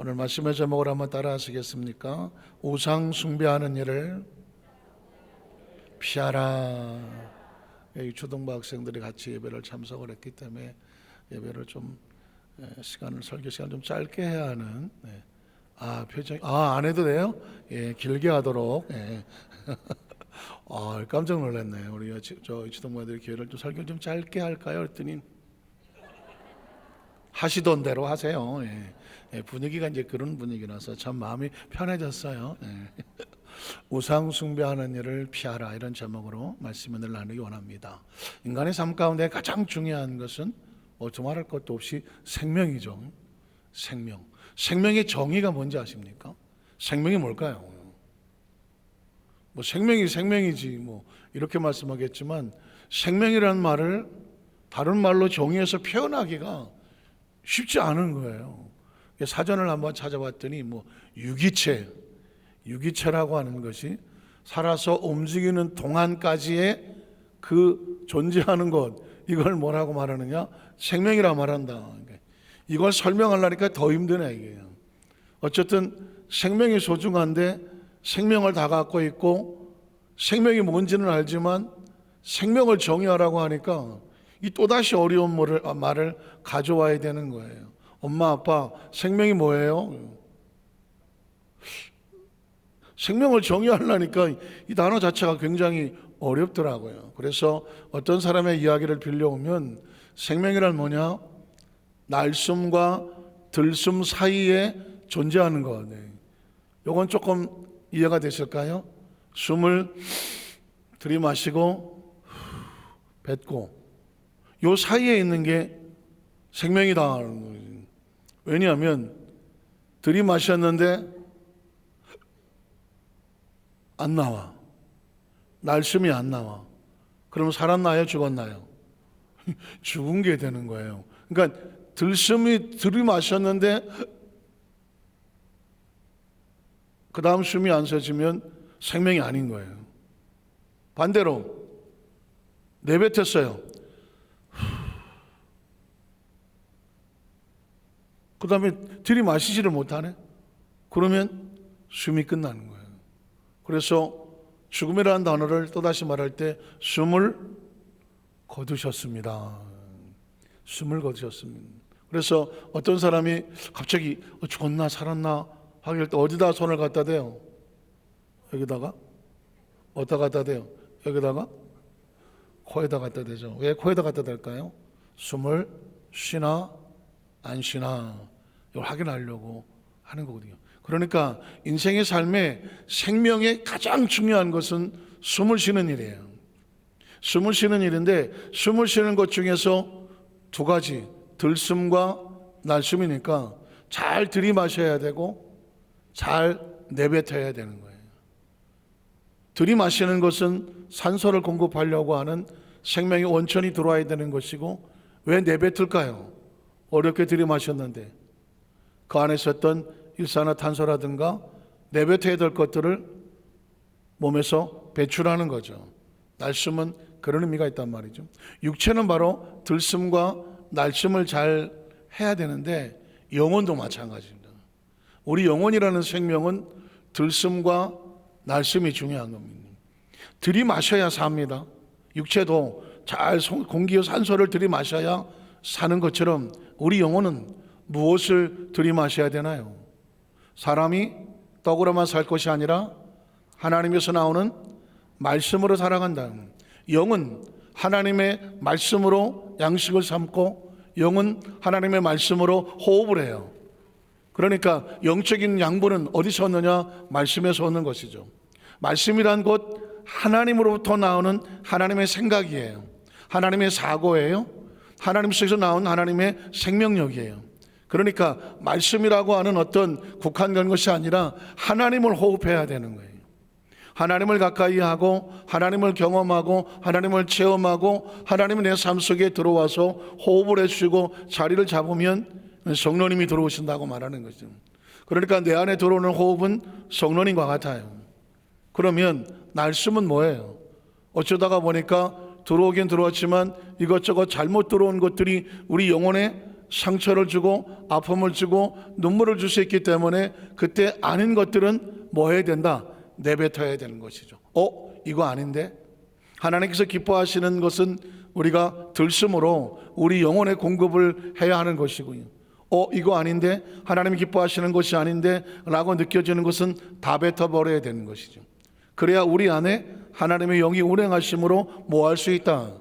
오늘 말씀의 제목을 한번 따라 하시겠습니까? 우상 숭배하는 일을 피하라. 이 초등부 학생들이 같이 예배를 참석을 했기 때문에 예배를 좀 에, 시간을 설교 시간 좀 짧게 해야 하는. 네. 아 표정 아안 해도 돼요? 예 길게 하도록. 예. 아 깜짝 놀랐네. 우리 저 초등부들이 기회를 좀 설교 좀 짧게 할까요? 그랬더니 하시던 대로 하세요. 예. 예, 분위기가 이제 그런 분위기라서 참 마음이 편해졌어요. 예. 우상 숭배하는 일을 피하라 이런 제목으로 말씀을 나누기 원합니다. 인간의 삶 가운데 가장 중요한 것은 뭐 두말할 것도 없이 생명이죠. 생명. 생명의 정의가 뭔지 아십니까? 생명이 뭘까요? 뭐 생명이 생명이지 뭐 이렇게 말씀하겠지만 생명이라는 말을 다른 말로 정의해서 표현하기가 쉽지 않은 거예요. 사전을 한번 찾아봤더니 뭐 유기체, 유기체라고 하는 것이 살아서 움직이는 동안까지의 그 존재하는 것 이걸 뭐라고 말하느냐 생명이라 말한다. 이걸 설명하려니까 더 힘드네 이게. 어쨌든 생명이 소중한데 생명을 다 갖고 있고 생명이 뭔지는 알지만 생명을 정의하라고 하니까 이 또다시 어려운 말을, 말을 가져와야 되는 거예요. 엄마, 아빠, 생명이 뭐예요? 생명을 정의하려니까 이 단어 자체가 굉장히 어렵더라고요. 그래서 어떤 사람의 이야기를 빌려오면 생명이란 뭐냐? 날숨과 들숨 사이에 존재하는 거. 네. 요건 조금 이해가 되실까요? 숨을 들이마시고 뱉고 요 사이에 있는 게 생명이다. 왜냐하면 들이마셨는데 안 나와. 날숨이 안 나와. 그럼 살았나요? 죽었나요? 죽은 게 되는 거예요. 그러니까 들숨이 들이마셨는데 그 다음 숨이 안 쉬어지면 생명이 아닌 거예요. 반대로 내뱉었어요. 그 다음에 들이마시지를 못하네? 그러면 숨이 끝나는 거예요. 그래서 죽음이라는 단어를 또다시 말할 때 숨을 거두셨습니다. 숨을 거두셨습니다. 그래서 어떤 사람이 갑자기 어, 죽었나 살았나 하길 때 어디다 손을 갖다 대요? 여기다가? 어디다 갖다 대요? 여기다가? 코에다 갖다 대죠. 왜 코에다 갖다 대까요? 숨을 쉬나 안 쉬나 이걸 확인하려고 하는 거거든요. 그러니까 인생의 삶에 생명의 가장 중요한 것은 숨을 쉬는 일이에요. 숨을 쉬는 일인데 숨을 쉬는 것 중에서 두 가지 들숨과 날숨이니까 잘 들이마셔야 되고 잘 내뱉어야 되는 거예요. 들이마시는 것은 산소를 공급하려고 하는 생명의 원천이 들어와야 되는 것이고 왜 내뱉을까요? 어렵게 들이마셨는데 그 안에 있었던 일산화탄소라든가 내뱉어야 될 것들을 몸에서 배출하는 거죠. 날숨은 그런 의미가 있단 말이죠. 육체는 바로 들숨과 날숨을 잘 해야 되는데 영혼도 마찬가지입니다. 우리 영혼이라는 생명은 들숨과 날숨이 중요한 겁니다. 들이마셔야 삽니다. 육체도 잘 공기와 산소를 들이마셔야 사는 것처럼 우리 영혼은 무엇을 들이마셔야 되나요? 사람이 떡으로만 살 것이 아니라 하나님에서 나오는 말씀으로 살아간다. 영은 하나님의 말씀으로 양식을 삼고 영은 하나님의 말씀으로 호흡을 해요. 그러니까 영적인 양분은 어디서 얻느냐? 말씀에서 얻는 것이죠. 말씀이란 곧 하나님으로부터 나오는 하나님의 생각이에요. 하나님의 사고예요. 하나님 속에서 나온 하나님의 생명력이에요. 그러니까 말씀이라고 하는 어떤 국한된 것이 아니라 하나님을 호흡해야 되는 거예요. 하나님을 가까이 하고 하나님을 경험하고 하나님을 체험하고 하나님이 내삶 속에 들어와서 호흡을 해주시고 자리를 잡으면 성령님이 들어오신다고 말하는 거죠. 그러니까 내 안에 들어오는 호흡은 성령님과 같아요. 그러면 날숨은 뭐예요? 어쩌다가 보니까 들어오긴 들어왔지만 이것저것 잘못 들어온 것들이 우리 영혼에 상처를 주고 아픔을 주고 눈물을 줄 수 있기 때문에 그때 아닌 것들은 뭐 해야 된다? 내뱉어야 되는 것이죠. 어? 이거 아닌데? 하나님께서 기뻐하시는 것은 우리가 들숨으로 우리 영혼의 공급을 해야 하는 것이고요. 어, 이거 아닌데? 하나님이 기뻐하시는 것이 아닌데? 라고 느껴지는 것은 다 뱉어버려야 되는 것이죠. 그래야 우리 안에 하나님의 영이 운행하심으로 뭐 할 수 있다?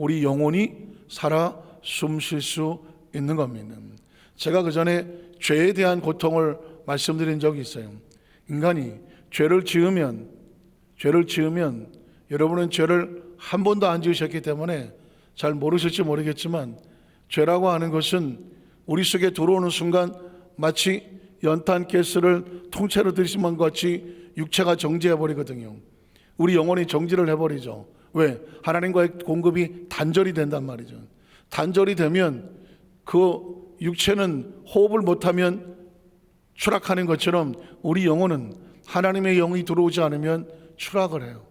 우리 영혼이 살아 숨 쉴 수 있는 겁니다. 제가 그 전에 죄에 대한 고통을 말씀드린 적이 있어요. 인간이 죄를 지으면, 죄를 지으면, 여러분은 죄를 한 번도 안 지으셨기 때문에 잘 모르실지 모르겠지만, 죄라고 하는 것은 우리 속에 들어오는 순간 마치 연탄 가스를 통째로 들이신 것 같이 육체가 정지해 버리거든요. 우리 영혼이 정지를 해 버리죠. 왜? 하나님과의 공급이 단절이 된단 말이죠. 단절이 되면 그 육체는 호흡을 못하면 추락하는 것처럼 우리 영혼은 하나님의 영이 들어오지 않으면 추락을 해요.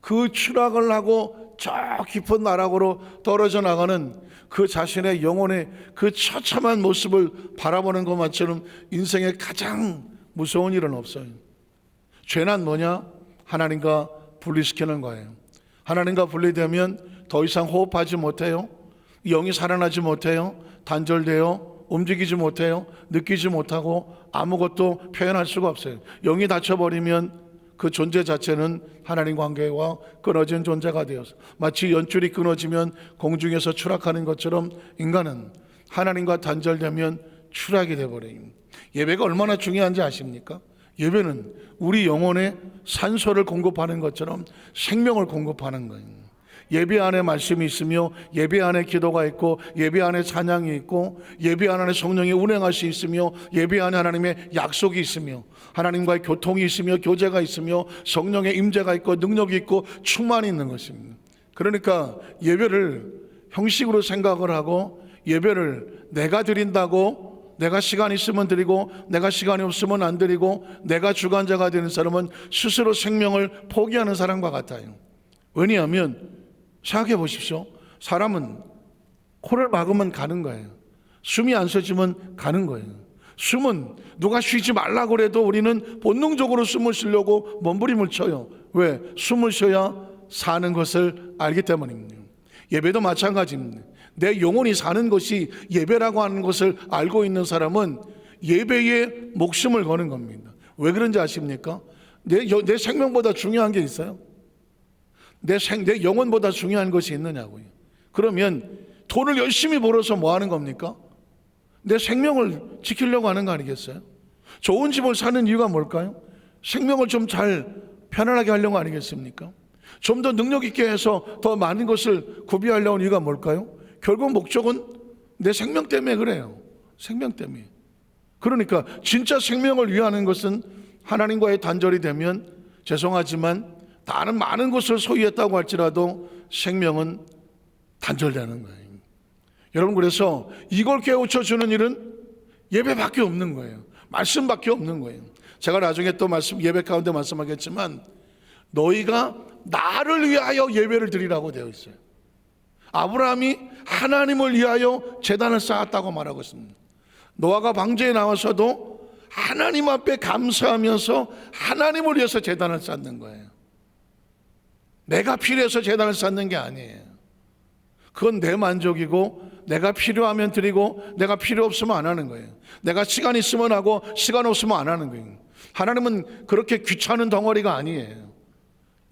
그 추락을 하고 저 깊은 나락으로 떨어져 나가는 그 자신의 영혼의 그 처참한 모습을 바라보는 것만처럼 인생에 가장 무서운 일은 없어요. 죄는 뭐냐? 하나님과 분리시키는 거예요. 하나님과 분리되면 더 이상 호흡하지 못해요. 영이 살아나지 못해요. 단절돼요. 움직이지 못해요. 느끼지 못하고 아무것도 표현할 수가 없어요. 영이 닫혀버리면 그 존재 자체는 하나님 관계와 끊어진 존재가 되어서 마치 연줄이 끊어지면 공중에서 추락하는 것처럼 인간은 하나님과 단절되면 추락이 되어버려요. 예배가 얼마나 중요한지 아십니까? 예배는 우리 영혼에 산소를 공급하는 것처럼 생명을 공급하는 거예요. 예배 안에 말씀이 있으며 예배 안에 기도가 있고 예배 안에 찬양이 있고 예배 안에 성령의 운행하시 있으며 예배 안에 하나님의 약속이 있으며 하나님과의 교통이 있으며 교제가 있으며 성령의 임재가 있고 능력이 있고 충만이 있는 것입니다. 그러니까 예배를 형식으로 생각을 하고 예배를 내가 드린다고 내가 시간 있으면 드리고 내가 시간이 없으면 안 드리고 내가 주관자가 되는 사람은 스스로 생명을 포기하는 사람과 같아요. 왜냐하면 생각해 보십시오. 사람은 코를 막으면 가는 거예요. 숨이 안 쉬어지면 가는 거예요. 숨은 누가 쉬지 말라고 그래도 우리는 본능적으로 숨을 쉬려고 몸부림을 쳐요. 왜? 숨을 쉬어야 사는 것을 알기 때문입니다. 예배도 마찬가지입니다. 내 영혼이 사는 것이 예배라고 하는 것을 알고 있는 사람은 예배에 목숨을 거는 겁니다. 왜 그런지 아십니까? 내, 여- 내 생명보다 중요한 게 있어요. 내 생, 내 영혼보다 중요한 것이 있느냐고요. 그러면 돈을 열심히 벌어서 뭐 하는 겁니까? 내 생명을 지키려고 하는 거 아니겠어요? 좋은 집을 사는 이유가 뭘까요? 생명을 좀 잘 편안하게 하려고 아니겠습니까? 좀 더 능력 있게 해서 더 많은 것을 구비하려는 이유가 뭘까요? 결국 목적은 내 생명 때문에 그래요. 생명 때문에. 그러니까 진짜 생명을 위하는 것은 하나님과의 단절이 되면 죄송하지만 다른 많은 것을 소유했다고 할지라도 생명은 단절되는 거예요. 여러분 그래서 이걸 깨우쳐 주는 일은 예배밖에 없는 거예요. 말씀밖에 없는 거예요. 제가 나중에 또 말씀 예배 가운데 말씀하겠지만 너희가 나를 위하여 예배를 드리라고 되어 있어요. 아브라함이 하나님을 위하여 재단을 쌓았다고 말하고 있습니다. 노아가 방주에 나와서도 하나님 앞에 감사하면서 하나님을 위해서 재단을 쌓는 거예요. 내가 필요해서 재단을 쌓는 게 아니에요. 그건 내 만족이고 내가 필요하면 드리고 내가 필요 없으면 안 하는 거예요. 내가 시간 있으면 하고 시간 없으면 안 하는 거예요. 하나님은 그렇게 귀찮은 덩어리가 아니에요.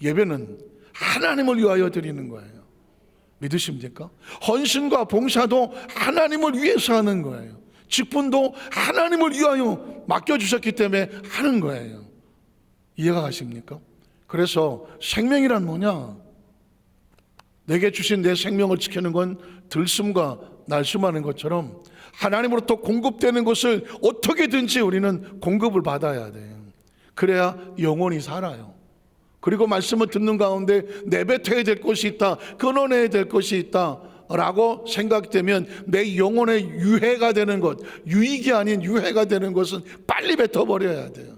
예배는 하나님을 위하여 드리는 거예요. 믿으십니까? 헌신과 봉사도 하나님을 위해서 하는 거예요. 직분도 하나님을 위하여 맡겨주셨기 때문에 하는 거예요. 이해가 가십니까? 그래서 생명이란 뭐냐? 내게 주신 내 생명을 지키는 건 들숨과 날숨하는 것처럼 하나님으로부터 공급되는 것을 어떻게든지 우리는 공급을 받아야 돼요. 그래야 영혼이 살아요. 그리고 말씀을 듣는 가운데 내뱉어야 될 것이 있다. 끊어내야 될 것이 있다. 라고 생각되면 내 영혼의 유해가 되는 것, 유익이 아닌 유해가 되는 것은 빨리 뱉어버려야 돼요.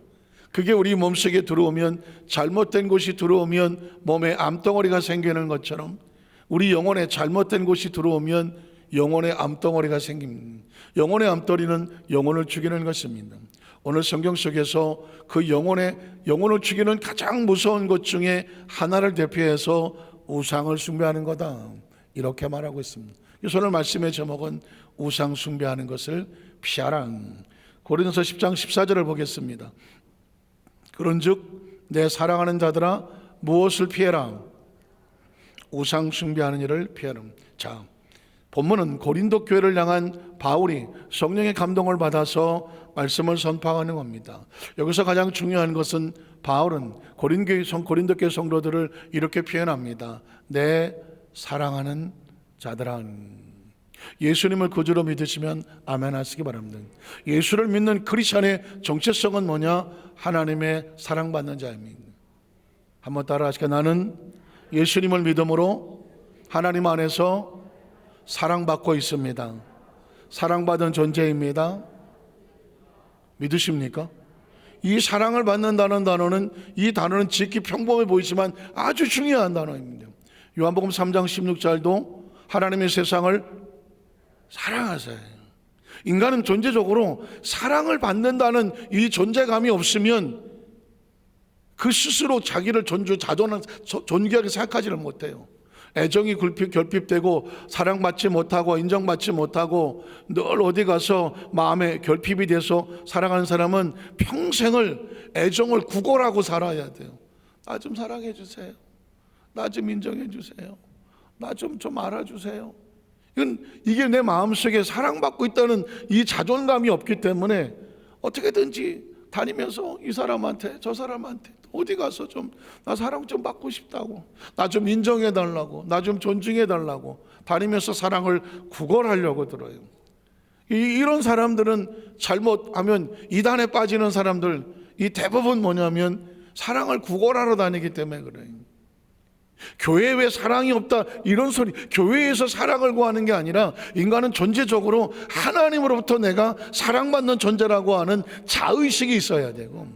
그게 우리 몸속에 들어오면 잘못된 것이 들어오면 몸에 암덩어리가 생기는 것처럼 우리 영혼에 잘못된 것이 들어오면 영혼의 암덩어리가 생깁니다. 영혼의 암덩어리는 영혼을 죽이는 것입니다. 오늘 성경 속에서 그 영혼의 영혼을 죽이는 가장 무서운 것 중에 하나를 대표해서 우상을 숭배하는 거다. 이렇게 말하고 있습니다. 그래서 말씀의 제목은 우상 숭배하는 것을 피하라. 고린도서 10장 14절을 보겠습니다. 그런즉 내 사랑하는 자들아 무엇을 피해라? 우상 숭배하는 일을 피하라. 자, 본문은 고린도 교회를 향한 바울이 성령의 감동을 받아서 말씀을 선포하는 겁니다. 여기서 가장 중요한 것은 바울은 고린도 교회 성도들을 이렇게 표현합니다. 내 사랑하는 자들아 예수님을 구주로 믿으시면 아멘 하시기 바랍니다. 예수를 믿는 크리스천의 정체성은 뭐냐? 하나님의 사랑받는 자입니다. 한번 따라 하시까 나는 예수님을 믿음으로 하나님 안에서 사랑받고 있습니다. 사랑받은 존재입니다. 믿으십니까? 이 사랑을 받는다는 단어는 이 단어는 지극히 평범해 보이지만 아주 중요한 단어입니다. 요한복음 3장 16절도 하나님의 세상을 사랑하세요. 인간은 존재적으로 사랑을 받는다는 이 존재감이 없으면 그 스스로 자기를 존주 자존 존귀하게 생각하지를 못해요. 애정이 굴핍, 결핍 되고 사랑받지 못하고 인정받지 못하고 늘 어디 가서 마음에 결핍이 돼서 살아가는 사람은 평생을 애정을 구걸하고 살아야 돼요. 나 좀 사랑해 주세요. 나 좀 인정해 주세요. 나 좀 좀 알아주세요. 이건 이게 내 마음속에 사랑받고 있다는 이 자존감이 없기 때문에 어떻게든지 다니면서 이 사람한테 저 사람한테 어디 가서 좀 나 사랑 좀 받고 싶다고. 나 좀 인정해 달라고. 나 좀 존중해 달라고. 다니면서 사랑을 구걸하려고 들어요. 이, 이런 사람들은 잘못하면 이단에 빠지는 사람들 이 대부분 뭐냐면 사랑을 구걸하러 다니기 때문에 그래요. 교회에 왜 사랑이 없다 이런 소리. 교회에서 사랑을 구하는 게 아니라 인간은 존재적으로 하나님으로부터 내가 사랑받는 존재라고 하는 자의식이 있어야 되고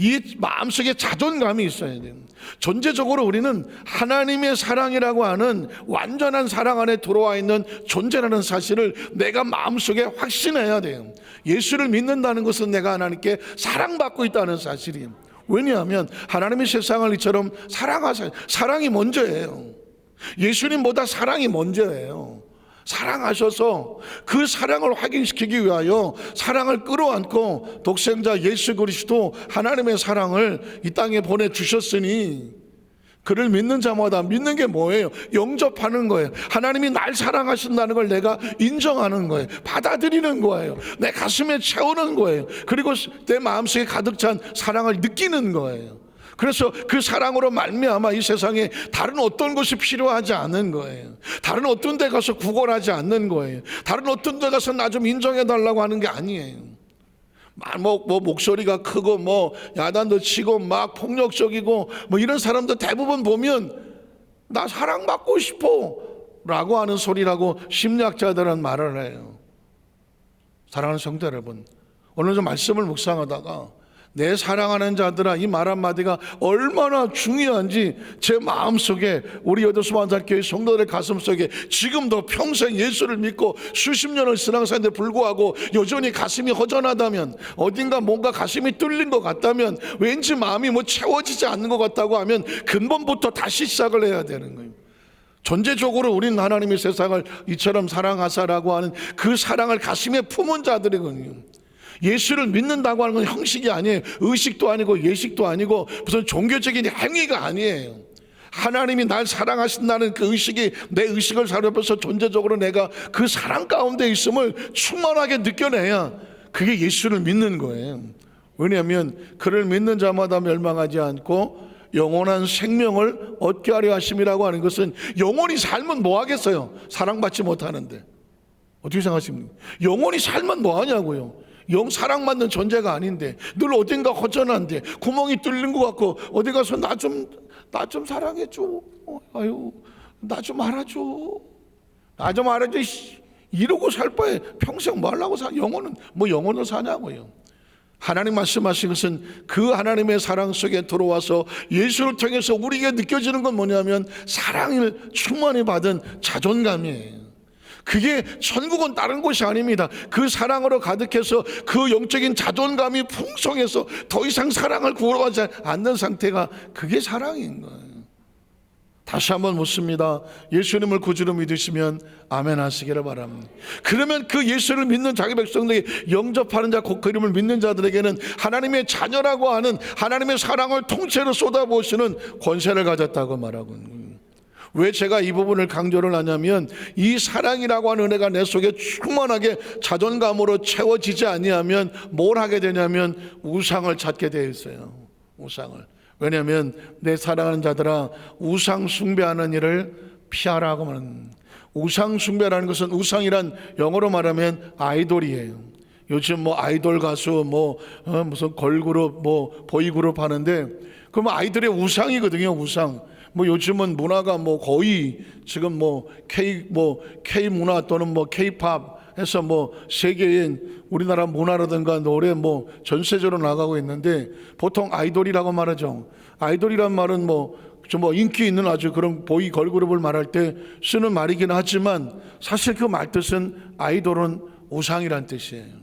이 마음속에 자존감이 있어야 돼요. 존재적으로 우리는 하나님의 사랑이라고 하는 완전한 사랑 안에 들어와 있는 존재라는 사실을 내가 마음속에 확신해야 돼요. 예수를 믿는다는 것은 내가 하나님께 사랑받고 있다는 사실이에요. 왜냐하면 하나님의 세상을 이처럼 사랑하세요. 사랑이 먼저예요. 예수님보다 사랑이 먼저예요. 사랑하셔서 그 사랑을 확인시키기 위하여 사랑을 끌어안고 독생자 예수 그리스도 하나님의 사랑을 이 땅에 보내주셨으니 그를 믿는 자마다 믿는 게 뭐예요? 영접하는 거예요. 하나님이 날 사랑하신다는 걸 내가 인정하는 거예요. 받아들이는 거예요. 내 가슴에 채우는 거예요. 그리고 내 마음속에 가득 찬 사랑을 느끼는 거예요. 그래서 그 사랑으로 말미암아 이 세상에 다른 어떤 것이 필요하지 않은 거예요. 다른 어떤 데 가서 구걸하지 않는 거예요. 다른 어떤 데 가서 나 좀 인정해 달라고 하는 게 아니에요. 뭐, 뭐 목소리가 크고 뭐 야단도 치고 막 폭력적이고 뭐 이런 사람들 대부분 보면 나 사랑받고 싶어 라고 하는 소리라고 심리학자들은 말을 해요. 사랑하는 성도 여러분, 오늘 좀 말씀을 묵상하다가 내 사랑하는 자들아 이 말 한마디가 얼마나 중요한지 제 마음속에 우리 여도수만살교회 성도들의 가슴속에 지금도 평생 예수를 믿고 수십 년을 신앙생활에 불구하고 여전히 가슴이 허전하다면 어딘가 뭔가 가슴이 뚫린 것 같다면 왠지 마음이 뭐 채워지지 않는 것 같다고 하면 근본부터 다시 시작을 해야 되는 거예요. 존재적으로 우리는 하나님의 세상을 이처럼 사랑하사라고 하는 그 사랑을 가슴에 품은 자들이거든요. 예수를 믿는다고 하는 건 형식이 아니에요. 의식도 아니고 예식도 아니고 무슨 종교적인 행위가 아니에요. 하나님이 날 사랑하신다는 그 의식이 내 의식을 사로잡아서 존재적으로 내가 그 사랑 가운데 있음을 충만하게 느껴내야 그게 예수를 믿는 거예요. 왜냐하면 그를 믿는 자마다 멸망하지 않고 영원한 생명을 얻게 하려 하심이라고 하는 것은 영원히 살면 뭐 하겠어요? 사랑받지 못하는데. 어떻게 생각하십니까? 영원히 살면 뭐 하냐고요? 영 사랑받는 존재가 아닌데 늘 어딘가 허전한데 구멍이 뚫린 것 같고 어디 가서 나 좀 나 좀 사랑해 줘. 어, 아유 나 좀 알아줘. 나 좀 알아줘. 이러고 살 바에 평생 뭐 하려고 사 영혼은 뭐 영혼을 사냐고요. 하나님 말씀하신 것은 그 하나님의 사랑 속에 들어와서 예수를 통해서 우리에게 느껴지는 건 뭐냐면 사랑을 충만히 받은 자존감이에요. 그게 천국은 다른 곳이 아닙니다. 그 사랑으로 가득해서 그 영적인 자존감이 풍성해서 더 이상 사랑을 구하지 않는 상태가 그게 사랑인 거예요. 다시 한번 묻습니다. 예수님을 구주로 믿으시면 아멘 하시기를 바랍니다. 그러면 그 예수를 믿는 자기 백성들에게 영접하는 자, 그 이름을 믿는 자들에게는 하나님의 자녀라고 하는 하나님의 사랑을 통째로 쏟아부으시는 권세를 가졌다고 말하고 있는 거예요. 왜 제가 이 부분을 강조를 하냐면 이 사랑이라고 하는 은혜가 내 속에 충만하게 자존감으로 채워지지 아니하면 뭘 하게 되냐면 우상을 찾게 되어 있어요. 우상을. 왜냐하면 내 사랑하는 자들아 우상 숭배하는 일을 피하라고 말하는 우상 숭배라는 것은 우상이란 영어로 말하면 아이돌이에요. 요즘 뭐 아이돌 가수 뭐 어, 무슨 걸그룹 뭐 보이그룹 하는데 그럼 아이들의 우상이거든요 우상. 뭐 요즘은 문화가 뭐 거의 지금 뭐 K 뭐 K 문화 또는 뭐 K-팝 해서 뭐 세계인 우리나라 문화라든가 노래 뭐 전세적으로 나가고 있는데 보통 아이돌이라고 말하죠. 아이돌이란 말은 뭐 좀뭐 인기 있는 아주 그런 보이 걸그룹을 말할 때 쓰는 말이긴 하지만 사실 그 말 뜻은 아이돌은 우상이란 뜻이에요.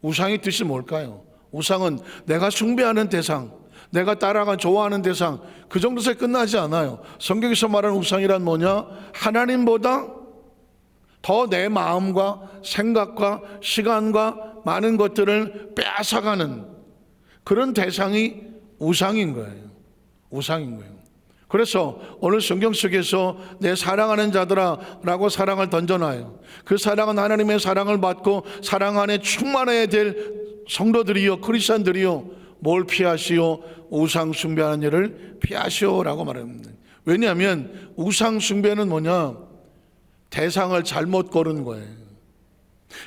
우상의 뜻이 뭘까요? 우상은 내가 숭배하는 대상, 내가 따라가 좋아하는 대상, 그 정도에서 끝나지 않아요. 성경에서 말하는 우상이란 뭐냐? 하나님보다 더 내 마음과 생각과 시간과 많은 것들을 빼앗아가는 그런 대상이 우상인 거예요. 우상인 거예요. 그래서 오늘 성경 속에서 내 사랑하는 자들아 라고 사랑을 던져놔요. 그 사랑은 하나님의 사랑을 받고 사랑 안에 충만해야 될 성도들이요, 크리스천들이요, 뭘 피하시오? 우상 숭배하는 일을 피하시오라고 말합니다. 왜냐하면 우상 숭배는 뭐냐? 대상을 잘못 고른 거예요.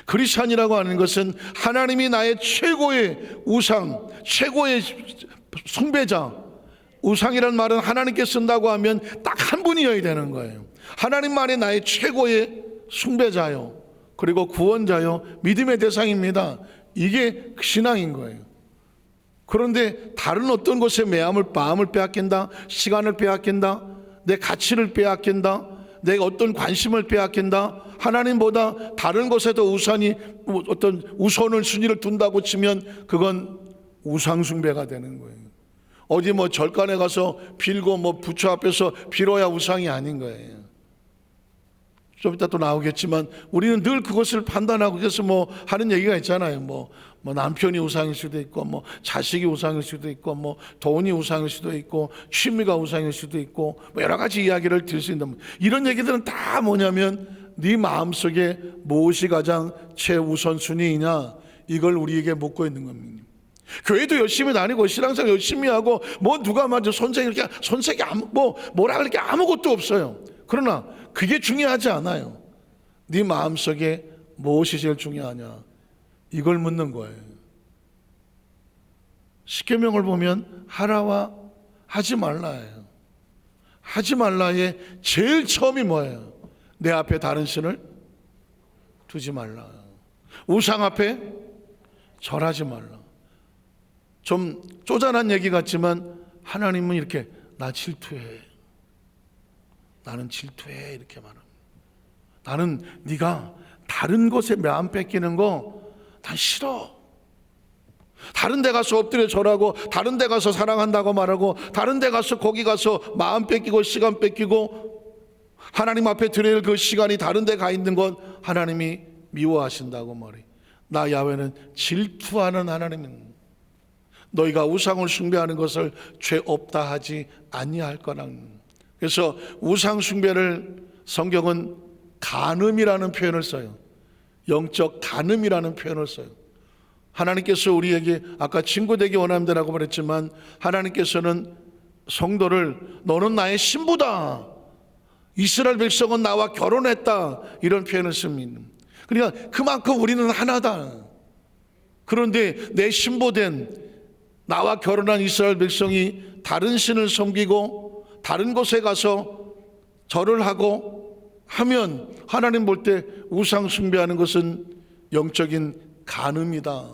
크리스천이라고 하는 것은 하나님이 나의 최고의 우상, 최고의 숭배자. 우상이란 말은 하나님께 쓴다고 하면 딱 한 분이어야 되는 거예요. 하나님만이 나의 최고의 숭배자요. 그리고 구원자요. 믿음의 대상입니다. 이게 신앙인 거예요. 그런데 다른 어떤 것에 마음을, 마음을 빼앗긴다, 시간을 빼앗긴다, 내 가치를 빼앗긴다, 내가 어떤 관심을 빼앗긴다, 하나님보다 다른 것에도 우선이 어떤 우선을 순위를 둔다고 치면 그건 우상 숭배가 되는 거예요. 어디 뭐 절간에 가서 빌고 뭐 부처 앞에서 빌어야 우상이 아닌 거예요. 좀 이따 또 나오겠지만 우리는 늘 그것을 판단하고 그래서 뭐 하는 얘기가 있잖아요. 뭐, 뭐 남편이 우상일 수도 있고 뭐 자식이 우상일 수도 있고 뭐 돈이 우상일 수도 있고 취미가 우상일 수도 있고 뭐 여러 가지 이야기를 들 수 있는 이런 얘기들은 다 뭐냐면 네 마음속에 무엇이 가장 최우선 순위이냐 이걸 우리에게 묻고 있는 겁니다. 교회도 열심히 다니고 신앙생활 열심히 하고 뭐 누가 먼저 손색이 이렇게 손색이 아무 뭐 뭐라 그럴 게 아무것도 없어요. 그러나 그게 중요하지 않아요. 네 마음속에 무엇이 제일 중요하냐? 이걸 묻는 거예요. 십계명을 보면 하라와 하지 말라예요. 하지 말라의 제일 처음이 뭐예요? 내 앞에 다른 신을 두지 말라. 우상 앞에 절하지 말라. 좀 쪼잔한 얘기 같지만 하나님은 이렇게 나 질투해. 나는 질투해 이렇게 말합니다. 나는 네가 다른 곳에 마음 뺏기는 거 난 싫어. 다른 데 가서 엎드려 절하고 다른 데 가서 사랑한다고 말하고 다른 데 가서 거기 가서 마음 뺏기고 시간 뺏기고 하나님 앞에 드릴 그 시간이 다른 데 가 있는 건 하나님이 미워하신다고 말해. 나 야훼는 질투하는 하나님은 너희가 우상을 숭배하는 것을 죄 없다 하지 아니할 거라. 그래서 우상 숭배를 성경은 간음이라는 표현을 써요. 영적 간음이라는 표현을 써요. 하나님께서 우리에게 아까 친구 되기 원한다라고 말했지만 하나님께서는 성도를 너는 나의 신부다. 이스라엘 백성은 나와 결혼했다. 이런 표현을 씁니다. 그러니까 그만큼 우리는 하나다. 그런데 내 신부된 나와 결혼한 이스라엘 백성이 다른 신을 섬기고 다른 곳에 가서 절을 하고 하면 하나님 볼 때 우상 숭배하는 것은 영적인 간음이다.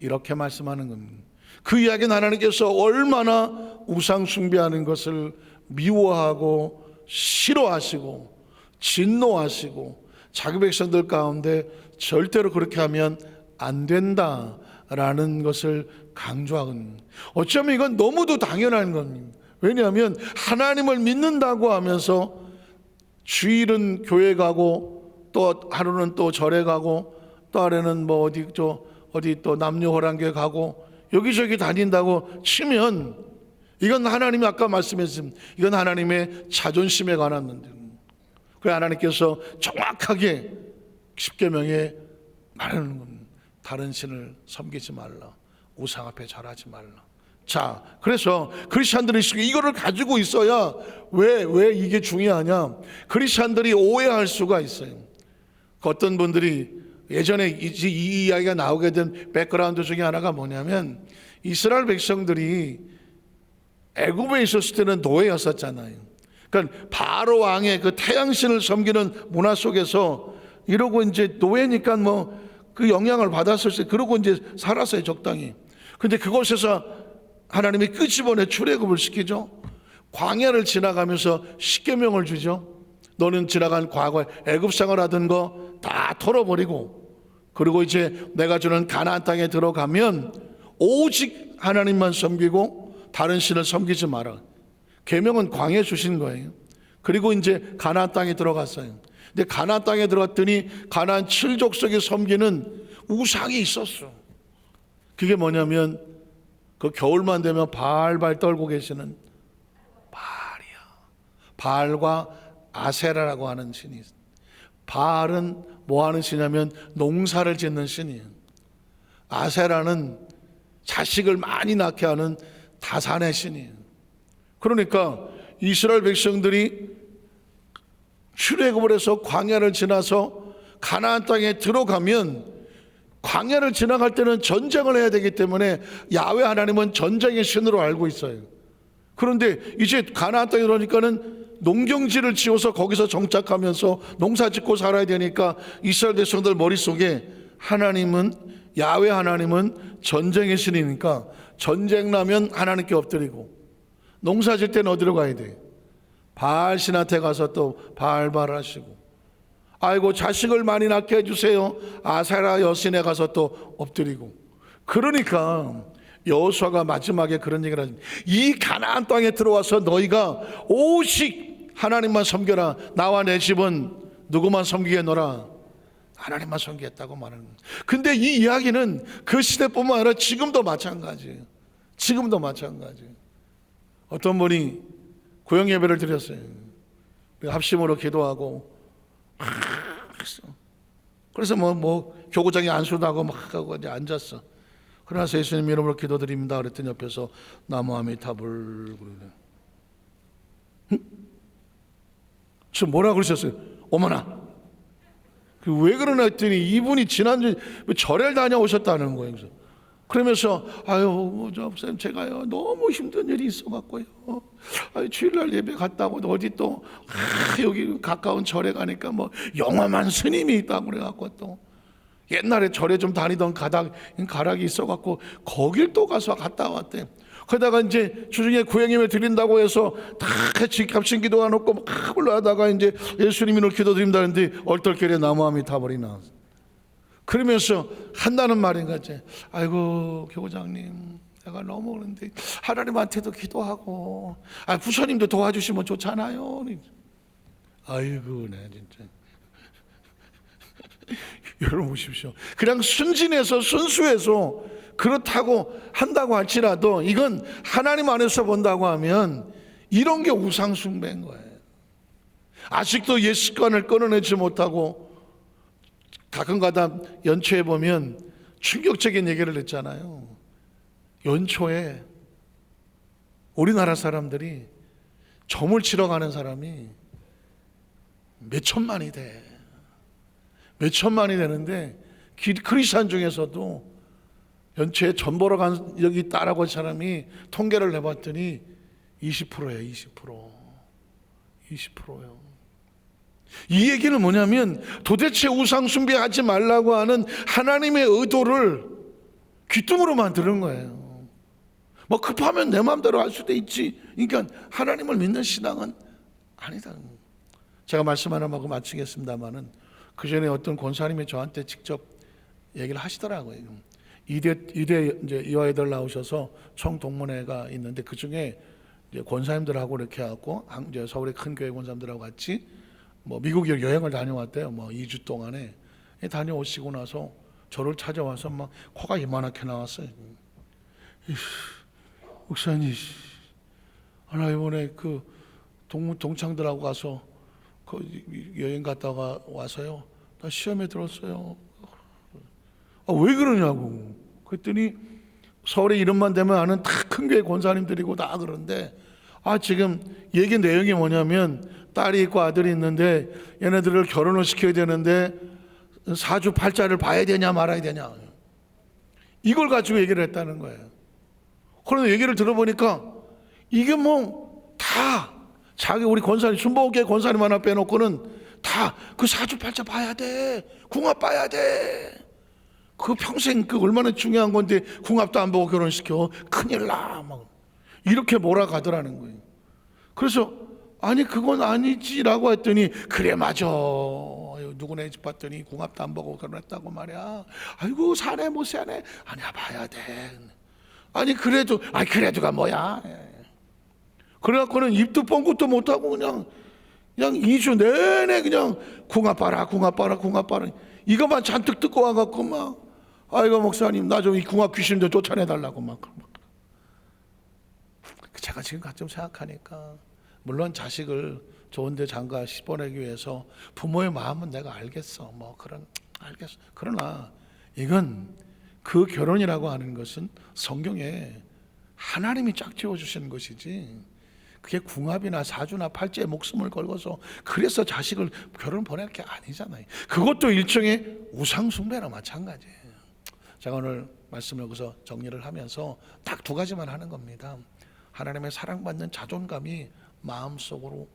이렇게 말씀하는 겁니다. 그 이야기는 하나님께서 얼마나 우상 숭배하는 것을 미워하고 싫어하시고 진노하시고 자기 백성들 가운데 절대로 그렇게 하면 안 된다 라는 것을 강조하는 어쩌면 이건 너무도 당연한 겁니다. 왜냐하면 하나님을 믿는다고 하면서 주일은 교회 가고 또 하루는 또 절에 가고 또 하루는 뭐 어디 저 어디 또 남녀 호랑교회 가고 여기저기 다닌다고 치면 이건 하나님이 아까 말씀했습 이건 하나님의 자존심에 관한 문제. 그 하나님께서 정확하게 십계명에 말하는 겁니다. 다른 신을 섬기지 말라. 우상 앞에 절하지 말라. 자, 그래서 크리스천들이 이거를 가지고 있어야 왜, 왜 이게 중요하냐? 크리스천들이 오해할 수가 있어요. 그 어떤 분들이 예전에 이, 이 이야기가 나오게 된 백그라운드 중에 하나가 뭐냐면 이스라엘 백성들이 애굽에 있었을 때는 노예였었잖아요. 그러니까 바로 왕의 그 태양신을 섬기는 문화 속에서 이러고 이제 노예니까 뭐 그 영향을 받았을 때 그러고 이제 살았어요 적당히. 근데 그곳에서 하나님이 끄집어내 출애굽을 시키죠. 광야를 지나가면서 십계명을 주죠. 너는 지나간 과거에 애굽 생활 하던 거 다 털어버리고 그리고 이제 내가 주는 가나안 땅에 들어가면 오직 하나님만 섬기고 다른 신을 섬기지 마라. 계명은 광야에 주신 거예요. 그리고 이제 가나안 땅에 들어갔어요. 근데 가나안 땅에 들어갔더니 가나안 칠족속에 섬기는 우상이 있었어. 그게 뭐냐면 그 겨울만 되면 발발 떨고 계시는 바알이야. 바알과 아세라라고 하는 신이. 바알은 뭐 하는 신이냐면 농사를 짓는 신이에요. 아세라는 자식을 많이 낳게 하는 다산의 신이에요. 그러니까 이스라엘 백성들이 출애굽을 해서 광야를 지나서 가나안 땅에 들어가면 광야를 지나갈 때는 전쟁을 해야 되기 때문에 야외 하나님은 전쟁의 신으로 알고 있어요. 그런데 이제 가나안 땅에 들어오니까는 농경지를 지어서 거기서 정착하면서 농사 짓고 살아야 되니까 이스라엘 백성들 머릿속에 하나님은 야외 하나님은 전쟁의 신이니까 전쟁 나면 하나님께 엎드리고 농사 질 때는 어디로 가야 돼? 바알 신한테 가서 또 바알발 하시고 아이고 자식을 많이 낳게 해주세요. 아세라 여신에 가서 또 엎드리고 그러니까 여호수아가 마지막에 그런 얘기를 하지. 이 가나안 땅에 들어와서 너희가 오직 하나님만 섬겨라. 나와 내 집은 누구만 섬기겠노라. 하나님만 섬기겠다고 말하는. 근데 이 이야기는 그 시대뿐만 아니라 지금도 마찬가지예요. 지금도 마찬가지예요. 어떤 분이 구역 예배를 드렸어요. 합심으로 기도하고 그래서 뭐, 뭐, 교구장에 안수하고 막 하고 이제 앉았어. 그러나서 예수님 이름으로 기도드립니다. 그랬더니 옆에서 나무함이 답을 그러네. 응? 저 뭐라 그러셨어요? 어머나. 그왜 그러나 했더니 이분이 지난주 절에 다녀오셨다는 거예요. 그래서 그러면서 아유 목사님 제가요 너무 힘든 일이 있어갖고요. 아유 주일날 예배 갔다고 어디 또 아, 여기 가까운 절에 가니까 뭐 영험한 스님이 있다고 그래갖고 또 옛날에 절에 좀 다니던 가닥 가락이 있어갖고 거길 또 가서 갔다 왔대. 그러다가 이제 주중에 구행임을 드린다고 해서 다 같이 값진 기도가 놓고 막 올라가다가 이제 예수님을 기도 드린다는데 얼떨결에 나무함이 타버리 나왔어. 그러면서 한다는 말인 거지. 아이고 교장님, 내가 너무 그런데 하나님한테도 기도하고, 아 부처님도 도와주시면 좋잖아요. 아이고 네 진짜. 여러분 보십시오. 그냥 순진해서 순수해서 그렇다고 한다고 할지라도 이건 하나님 안에서 본다고 하면 이런 게 우상 숭배인 거예요. 아직도 옛 습관을 끊어내지 못하고 가끔가다 연초에 보면 충격적인 얘기를 했잖아요. 연초에 우리나라 사람들이 점을 치러 가는 사람이 몇 천만이 돼. 몇 천만이 되는데 크리스천 중에서도 연초에 점 보러 간 여기 있다라고 한 사람이 통계를 해봤더니 20%예요, 20%. 20%요. 이 얘기는 뭐냐면 도대체 우상 숭배하지 말라고 하는 하나님의 의도를 귀뚱으로 만드는 거예요. 뭐 급하면 내 마음대로 할 수도 있지. 그러니까 하나님을 믿는 신앙은 아니다. 제가 말씀 하나 하고 마치겠습니다만은 그 전에 어떤 권사님이 저한테 직접 얘기를 하시더라고요. 이대 이대 이제 이화여들 나오셔서 총 동문회가 있는데 그 중에 권사님들하고 이렇게 하고 한- 이제 서울의 큰 교회 권사님들하고 같이 뭐 미국 여행을 다녀왔대요. 뭐 2주 동안에 예, 다녀오시고 나서 저를 찾아와서 막 코가 이만하게 나왔어요. 목사님, 아, 나 이번에 그 동, 동창들하고 가서 그 여행 갔다가 와서요. 나 시험에 들었어요. 아, 왜 그러냐고. 그랬더니 서울에 이름만 되면 아는 다 큰 교회 권사님들이고 다 그런데 아 지금 얘기 내용이 뭐냐면 딸이 있고 아들이 있는데 얘네들을 결혼을 시켜야 되는데 사주 팔자를 봐야 되냐 말아야 되냐 이걸 가지고 얘기를 했다는 거예요. 그런데 얘기를 들어보니까 이게 뭐 다 자기 우리 권사님 순복의 권사님 하나 빼놓고는 다 그 사주 팔자 봐야 돼 궁합 봐야 돼. 그 평생 그 얼마나 중요한 건데 궁합도 안 보고 결혼시켜 큰일 나 막 이렇게 몰아가더라는 거예요. 그래서 아니 그건 아니지라고 했더니 그래 맞아 누구네 집 봤더니 궁합도 안 보고 결혼했다고 말이야. 아이고 사네 못 사네 아니야 봐야 돼. 아니 그래도 아니 그래도가 뭐야. 그래갖고는 입도 뻥긋도 못하고 그냥 그냥 2주 내내 그냥 궁합 봐라 궁합 봐라 궁합 봐라 이것만 잔뜩 듣고 와갖고 막 아이고 목사님 나 좀 이 궁합 귀신 좀 쫓아내달라고 막 제가 지금 가끔 생각하니까 물론 자식을 좋은데 장가 시보내기 위해서 부모의 마음은 내가 알겠어 뭐 그런 알겠어 그러나 이건 그 결혼이라고 하는 것은 성경에 하나님이 짝지어 주시는 것이지 그게 궁합이나 사주나 팔자에 목숨을 걸고서 그래서 자식을 결혼 보낼 게 아니잖아요. 그것도 일종의 우상 숭배나 마찬가지예요. 제가 오늘 말씀을 여기서 정리를 하면서 딱 두 가지만 하는 겁니다. 하나님의 사랑받는 자존감이 마음속으로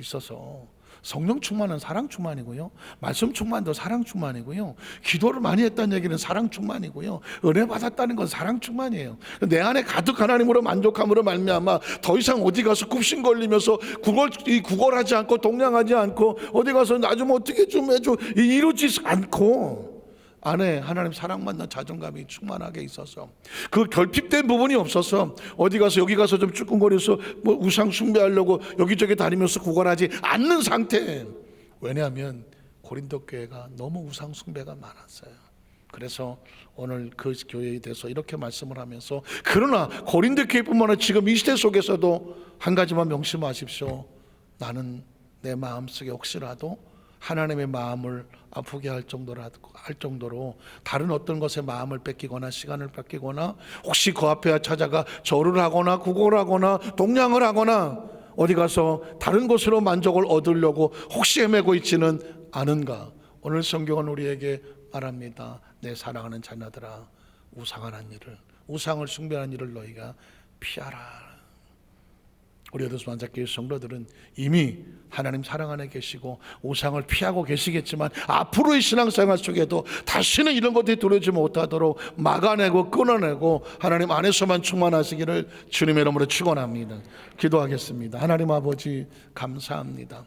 있어서 성령 충만은 사랑 충만이고요. 말씀 충만도 사랑 충만이고요. 기도를 많이 했다는 얘기는 사랑 충만이고요. 은혜 받았다는 건 사랑 충만이에요. 내 안에 가득 하나님으로 만족함으로 말미암아 더 이상 어디 가서 굽신 걸리면서 구걸 이 구걸하지 않고 동냥하지 않고 어디 가서 나 좀 어떻게 좀 해줘 이- 이러지 않고 안에 하나님 사랑받는 자존감이 충만하게 있어서 그 결핍된 부분이 없어서 어디 가서 여기 가서 좀 쭈뼛거려서 뭐 우상 숭배하려고 여기저기 다니면서 구걸하지 않는 상태. 왜냐하면 고린도 교회가 너무 우상 숭배가 많았어요. 그래서 오늘 그 교회에 대해서 이렇게 말씀을 하면서 그러나 고린도 교회뿐만 아니라 지금 이 시대 속에서도 한 가지만 명심하십시오. 나는 내 마음속에 혹시라도 하나님의 마음을 아프게 할 정도로 할 정도로 다른 어떤 것에 마음을 뺏기거나 시간을 뺏기거나 혹시 그 앞에 찾아가 절을 하거나 구걸 하거나 동냥을 하거나 어디 가서 다른 것으로 만족을 얻으려고 혹시 헤매고 있지는 않은가? 오늘 성경은 우리에게 말합니다. 내 사랑하는 자녀들아 우상하는 일을 우상을 숭배하는 일을 너희가 피하라. 우리 어드스 만작교회 성도들은 이미 하나님 사랑 안에 계시고 우상을 피하고 계시겠지만 앞으로의 신앙생활 속에도 다시는 이런 것들이 들어오지 못하도록 막아내고 끊어내고 하나님 안에서만 충만하시기를 주님의 이름으로 축원합니다. 기도하겠습니다. 하나님 아버지 감사합니다.